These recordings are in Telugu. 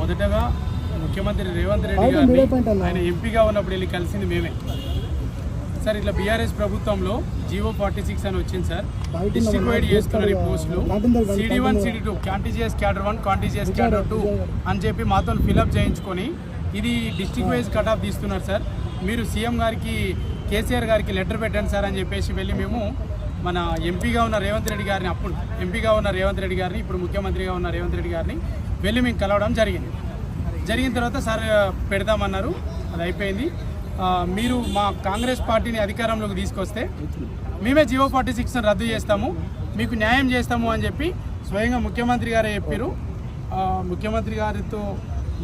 మొదటగా ముఖ్యమంత్రి రేవంత్ రెడ్డి గారిని అన్నా. ఆయన ఎంపీగా ఉన్నప్పుడు వెళ్ళి కలిసింది మేమే. సార్ ఇట్లా బీఆర్ఎస్ ప్రభుత్వంలో జీవో ఫార్టీ సిక్స్ అని వచ్చింది సార్. డిస్ట్రిక్ట్ వైడ్ చేస్తున్నారు ఈ పోస్టులు. CD one CD two contiguous cadre one contiguous cadre two. అని చెప్పి మాతో ఫిలప్ చేయించుకొని ఇది డిస్ట్రిక్ట్ వైజ్ కట్ ఆఫ్ తీస్తున్నారు సార్. మీరు సీఎం గారికి కేసీఆర్ గారికి లెటర్ పెట్టండి సార్ అని చెప్పేసి వెళ్ళి మేము మన ఎంపీగా ఉన్న రేవంత్ రెడ్డి గారిని అప్పుడు ఎంపీగా ఉన్న రేవంత్ రెడ్డి గారిని ఇప్పుడు ముఖ్యమంత్రిగా ఉన్న రేవంత్ రెడ్డి గారిని వెళ్ళి మేము కలవడం జరిగింది. జరిగిన తర్వాత సార్ పెడదామన్నారు. అది అయిపోయింది. మీరు మా కాంగ్రెస్ పార్టీని అధికారంలోకి తీసుకొస్తే మేమే జియో ఫార్టీ సిక్స్ని రద్దు చేస్తాము మీకు న్యాయం చేస్తాము అని చెప్పి స్వయంగా ముఖ్యమంత్రి గారే చెప్పారు ముఖ్యమంత్రి గారితో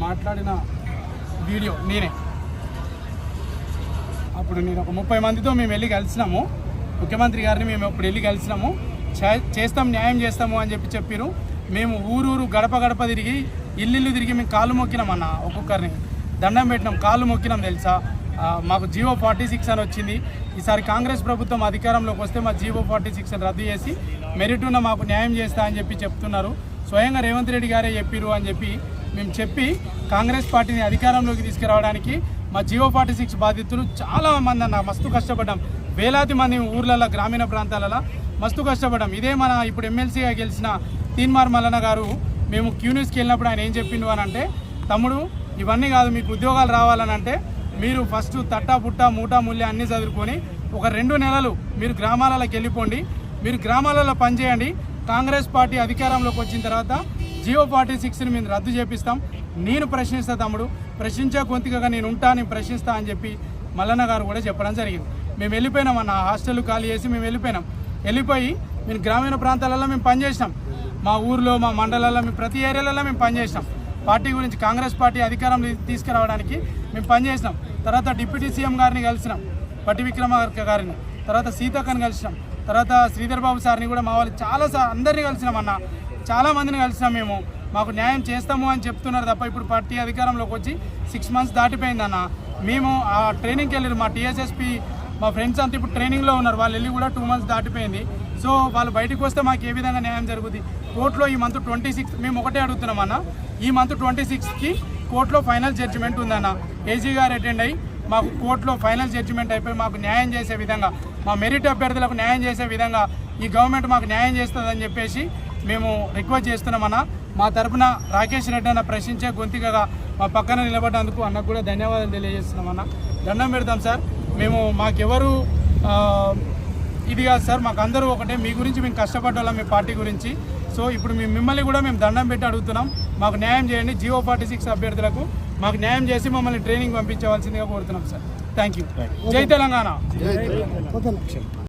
మాట్లాడిన వీడియో నేనే. అప్పుడు నేను ఒక ముప్పై మందితో మేము వెళ్ళి కలిసినాము. ముఖ్యమంత్రి గారిని మేము అప్పుడు వెళ్ళి కలిసినాము. చే- చేస్తాం న్యాయం చేస్తాము అని చెప్పి చెప్పారు. మేము ఊరూరు గడప గడప తిరిగి ఇల్లు తిరిగి మేము కాళ్ళు మొక్కినాం ఒక్కొక్కరిని. దండం పెట్టినాం కాళ్ళు మొక్కినాం తెలుసా? మాకు జీవో ఫార్టీ సిక్స్ అని వచ్చింది. ఈసారి కాంగ్రెస్ ప్రభుత్వం అధికారంలోకి వస్తే మా జీవో ఫార్టీ సిక్స్ రద్దు చేసి మెరిట్ ఉన్న మాకు న్యాయం చేస్తా అని చెప్పి చెప్తున్నారు. స్వయంగా రేవంత్ రెడ్డి గారే చెప్పిరు అని చెప్పి మేము చెప్పి కాంగ్రెస్ పార్టీని అధికారంలోకి తీసుకురావడానికి మా జియో ఫార్టీ సిక్స్ బాధితులు చాలా మంది అన్న మస్తు కష్టపడ్డాం. వేలాది మంది ఊర్లలో గ్రామీణ ప్రాంతాలలో మస్తు కష్టపడ్డాం. ఇదే మన ఇప్పుడు ఎమ్మెల్సీగా గెలిచిన తీన్మార్ మల్లన్న గారు మేము క్యూనిస్కి వెళ్ళినప్పుడు ఆయన ఏం చెప్పిండు అని అంటే తమ్ముడు ఇవన్నీ కాదు మీకు ఉద్యోగాలు రావాలని అంటే మీరు ఫస్ట్ తట్టా పుట్ట మూట ముల్య అన్నీ చదువుకొని ఒక రెండు నెలలు మీరు గ్రామాలలోకి వెళ్ళిపోండి. మీరు గ్రామాలలో పనిచేయండి కాంగ్రెస్ పార్టీ అధికారంలోకి వచ్చిన తర్వాత జియో ఫార్టీ సిక్స్ని మేము రద్దు చేపిస్తాం. నేను ప్రశ్నిస్తా తమ్ముడు. ప్రశ్నించే గొంతుకగా నేను ఉంటా నేను ప్రశ్నిస్తా అని చెప్పి మల్లన్న గారు కూడా చెప్పడం జరిగింది. మేము వెళ్ళిపోయినాం అన్న. హాస్టల్ ఖాళీ చేసి మేము వెళ్ళిపోయినాం. వెళ్ళిపోయి మేము గ్రామీణ ప్రాంతాలలో మేము పనిచేసినాం. మా ఊర్లో మా మండలాల్లో మేము ప్రతి ఏరియాలలో మేము పనిచేసినాం. పార్టీ గురించి కాంగ్రెస్ పార్టీ అధికారం తీసుకురావడానికి మేము పనిచేసినాం. తర్వాత డిప్యూటీ సీఎం గారిని కలిసినాం. పట్టి విక్రమార్క గారిని. తర్వాత సీతక్కని కలిసినాం. తర్వాత శ్రీధర్ బాబు సార్ని కూడా మా వాళ్ళు చాలా సార్ అందరినీ కలిసినాం అన్న. చాలా మందిని కలిసినాం మేము. మాకు న్యాయం చేస్తాము అని చెప్తున్నారు తప్ప ఇప్పుడు పార్టీ అధికారంలోకి వచ్చి సిక్స్ మంత్స్ దాటిపోయిందన్న మేము ఆ ట్రైనింగ్కి వెళ్ళారు మా టీఎస్ఎస్పి మా ఫ్రెండ్స్ అంతా ఇప్పుడు ట్రైనింగ్లో ఉన్నారు. వాళ్ళు వెళ్ళి కూడా టూ మంత్స్ దాటిపోయింది. సో వాళ్ళు బయటకు వస్తే మాకు ఏ విధంగా న్యాయం జరుగుతుంది కోర్టులో ఈ మంత్ ట్వంటీ సిక్స్ మేము ఒకటే అడుగుతున్నాం అన్న. ఈ మంత్ ట్వంటీ సిక్స్కి కోర్టులో ఫైనల్ జడ్జిమెంట్ ఉందన్న ఏజీ గారు అటెండ్ అయ్యి మాకు కోర్టులో ఫైనల్ జడ్జిమెంట్ అయిపోయి మాకు న్యాయం చేసే విధంగా మా మెరిట్ అభ్యర్థులకు న్యాయం చేసే విధంగా ఈ గవర్నమెంట్ మాకు న్యాయం చేస్తుందని చెప్పేసి మేము రిక్వెస్ట్ చేస్తున్నామన్న మా తరపున రాకేష్ రెడ్డి అన్న ప్రశ్నించే గొంతికగా మా పక్కన నిలబడ్డందుకు అన్నకు కూడా ధన్యవాదాలు తెలియజేస్తున్నామన్న దండం పెడతాం సార్. మేము మాకెవరు ఇది కాదు సార్ మాకు అందరూ ఒకటే మీ గురించి మేము కష్టపడ్డాం మీ పార్టీ గురించి. సో ఇప్పుడు మేము మిమ్మల్ని కూడా మేము దండం పెట్టి అడుగుతున్నాం. మాకు న్యాయం చేయండి జియో ఫార్టీ సిక్స్ అభ్యర్థులకు మాకు న్యాయం చేసి మమ్మల్ని ట్రైనింగ్ పంపించవలసిందిగా కోరుతున్నాం సార్. థ్యాంక్ యూ జై తెలంగాణ.